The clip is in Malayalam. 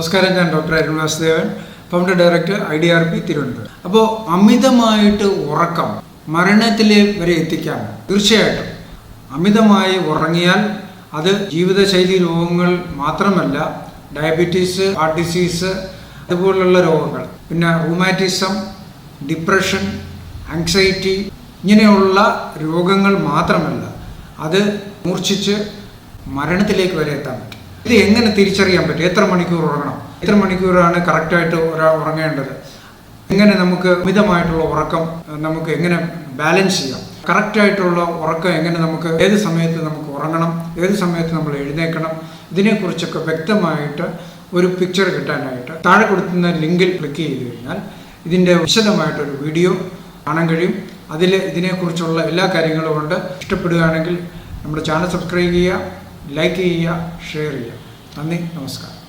നമസ്കാരം ഞാൻ doctor Arun Vasudevan. Founder director I D R P Thiruvananthapuram. അപ്പോൾ അമിതമായിട്ട് ഉറക്കം മരണത്തിലെ വരെ എത്തിക്കാം. തീർച്ചയായിട്ടും. അമിതമായി ഉറങ്ങിയാൽ അത് ജീവിതശൈലി രോഗങ്ങൾ മാത്രമല്ല ഡയബറ്റീസ് ഹാർട്ട് ഡിസീസ് അതുപോലുള്ള രോഗങ്ങൾ പിന്നെ റൂമാറ്റിസം ഡിപ്രഷൻ ആങ്സൈറ്റി ഇങ്ങനെയുള്ള രോഗങ്ങൾ മാത്രമല്ല അത് മൂർച്ഛിച്ച് മരണത്തിലേക്ക് വരെ എത്താൻ പറ്റും. ഇത് എങ്ങനെ തിരിച്ചറിയാൻ പറ്റും? എത്ര മണിക്കൂർ ഉറങ്ങണം? എത്ര മണിക്കൂറാണ് കറക്റ്റായിട്ട് ഒരാൾ ഉറങ്ങേണ്ടത്? എങ്ങനെ നമുക്ക് മിതമായിട്ടുള്ള ഉറക്കം നമുക്ക് എങ്ങനെ ബാലൻസ് ചെയ്യാം? കറക്റ്റായിട്ടുള്ള ഉറക്കം എങ്ങനെ നമുക്ക് ഏത് സമയത്ത് നമുക്ക് ഉറങ്ങണം? ഏത് സമയത്ത് നമ്മൾ എഴുന്നേക്കണം ഇതിനെക്കുറിച്ചൊക്കെ വ്യക്തമായിട്ട് ഒരു പിക്ചർ കിട്ടാനായിട്ട് താഴെ കൊടുക്കുന്ന ലിങ്കിൽ ക്ലിക്ക് ചെയ്ത് കഴിഞ്ഞാൽ ഇതിന്റെ വിശദമായിട്ടൊരു വീഡിയോ കാണാൻ കഴിയും. അതിൽ ഇതിനെക്കുറിച്ചുള്ള എല്ലാ കാര്യങ്ങളും ഉണ്ട്. ഇഷ്ടപ്പെടുകയാണെങ്കിൽ നമ്മുടെ ചാനൽ സബ്സ്ക്രൈബ് ചെയ്യുക. ലൈക്ക് ചെയ്യുക ഷെയർ ചെയ്യുക. നന്ദി നമസ്കാരം.